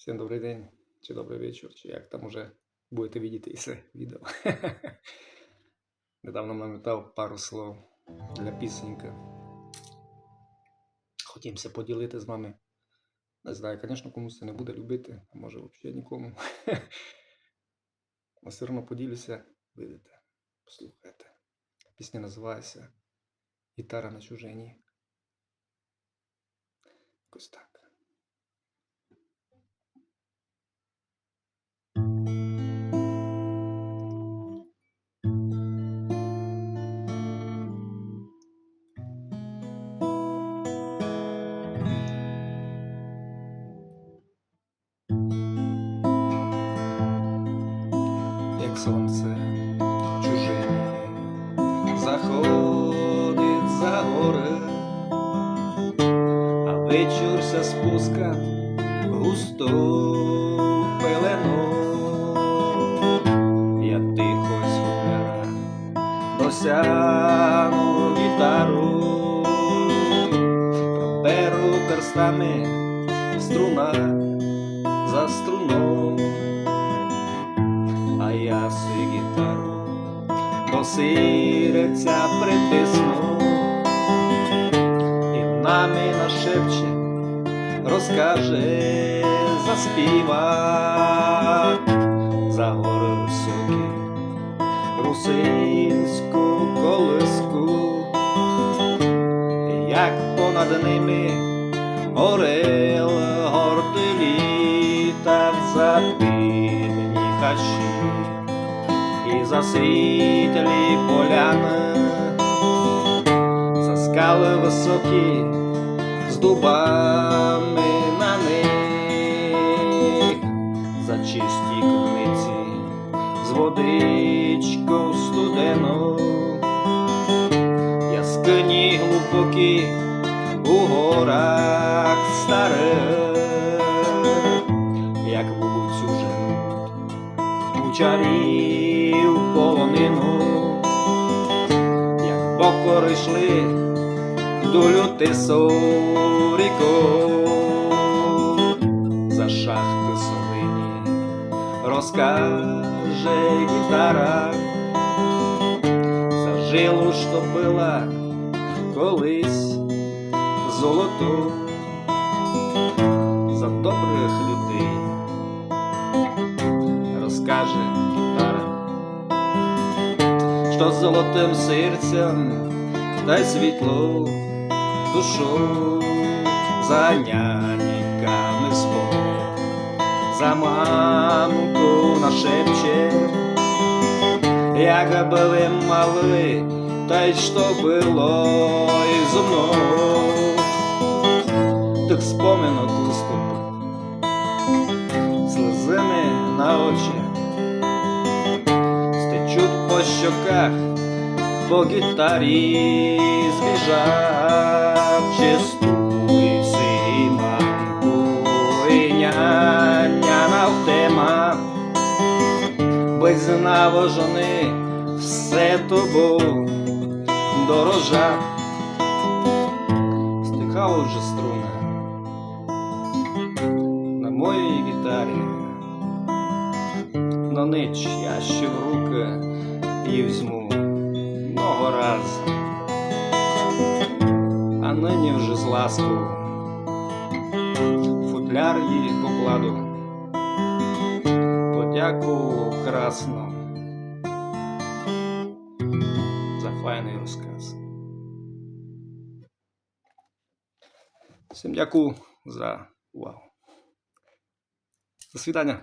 Всім добрий день, чи добрий вечір, чи як там уже будете видіти це відео. Недавно намотав пару слов для пісеньки. Хотімся поділити з вами. Не знаю, звісно, комусь це не буде любити, а може взагалі нікому. Але все одно поділюся, видите, послухайте. Пісня називається Гітара на чужині. Якось так. Як сонце чужині. Заходить за гори, а вечір ся спуска густо в пелену. Я тихо з футляра досягну гітару, беру перстами струна за струном а я си гітару до сиреця притисну, і вона мені нашепче, розкаже, заспіва за гори високі, русинську колиску, як понад ними орел горди літав за півні хащі і за світлі поляни, за скали високі з дубами на них, за чисті криниці з водичкою студену, яскині глибокі у горах старих, як вулицю женуть у чарів полонину, як покори йшли до лютису ріку, за шахти солині розкаже гітара, за жилу, що била колись золоту, за добрих людей розкаже що золотим серцем дай світло душу за няньками спомнить, за мамку нашепче, як були мали, та й що було і зо мною, тих споминок листопад слезами на очі, по щоках, по гітарі збіжав чистуй мамку і навтема, без навожени все тобо дорожа, стихали вже струни на моїй гітарі. Но ніч я ще в руки її візьму много раз, а нині вже з ласку футляр її покладу, подяку красну за файний розказ. Всім дякую за увагу. До свидання.